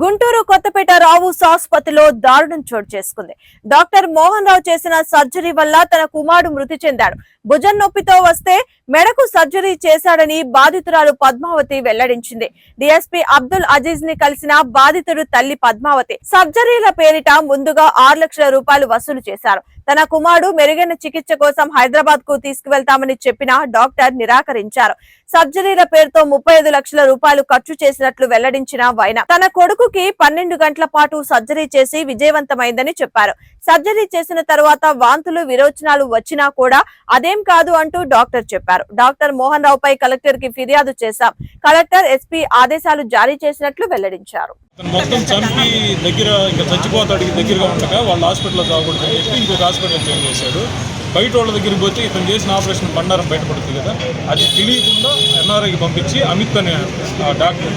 గుంటూరు కొత్తపేట రావు ఆసుపత్రిలో దారుణం చోటు చేసుకుంది. డాక్టర్ మోహన్ రావు చేసిన సర్జరీ వల్ల తన కుమారుడు మృతి చెందాడు. భుజం నొప్పితో వస్తే మెడకు సర్జరీ చేశాడని బాధితురాలు పద్మావతి వెల్లడించింది. డిఎస్పీ అబ్దుల్ అజీజ్ని కలిసిన బాధితుడు తల్లి పద్మావతి సర్జరీల పేరిట ముందుగా ఆరు లక్షల రూపాయలు వసూలు చేశారు. తన కుమారుడు మెరుగైన చికిత్స కోసం హైదరాబాద్కు తీసుకువెళ్తామని చెప్పిన డాక్టర్ నిరాకరించారు. సర్జరీల పేరుతో ముప్పై ఐదు లక్షల రూపాయలు ఖర్చు చేసినట్లు వెల్లడించిన వైన తన కొడుకు కొడుకుకి పన్నెండు గంటల పాటు సర్జరీ చేసి విజయవంతమైందని చెప్పారు. సర్జరీ చేసిన తర్వాత వాంతులు విరోచనాలు వచ్చినా కూడా అదేం కాదు అంటూ డాక్టర్ చెప్పారు. డాక్టర్ మోహన్ రావు పై కలెక్టర్కి ఫిర్యాదు చేశాం. కలెక్టర్ ఎస్పీ ఆదేశాలు జారీ చేసినట్లు వెల్లడించారు. మొత్తం చంపి దగ్గర ఇంకా చచ్చిపోతాడికి దగ్గరగా ఉండగా వాళ్ళ హాస్పిటల్లో చావకూడదని చెప్పి ఇంకొక హాస్పిటల్ చేంజ్ చేశాడు. బయట వాళ్ళ దగ్గరికి పోతే ఇతను చేసిన ఆపరేషన్ బండారం బయటపడుతుంది కదా. అది తెలియకుండా ఎన్ఆర్ఐకి పంపించి అమిత్ అనే డాక్టర్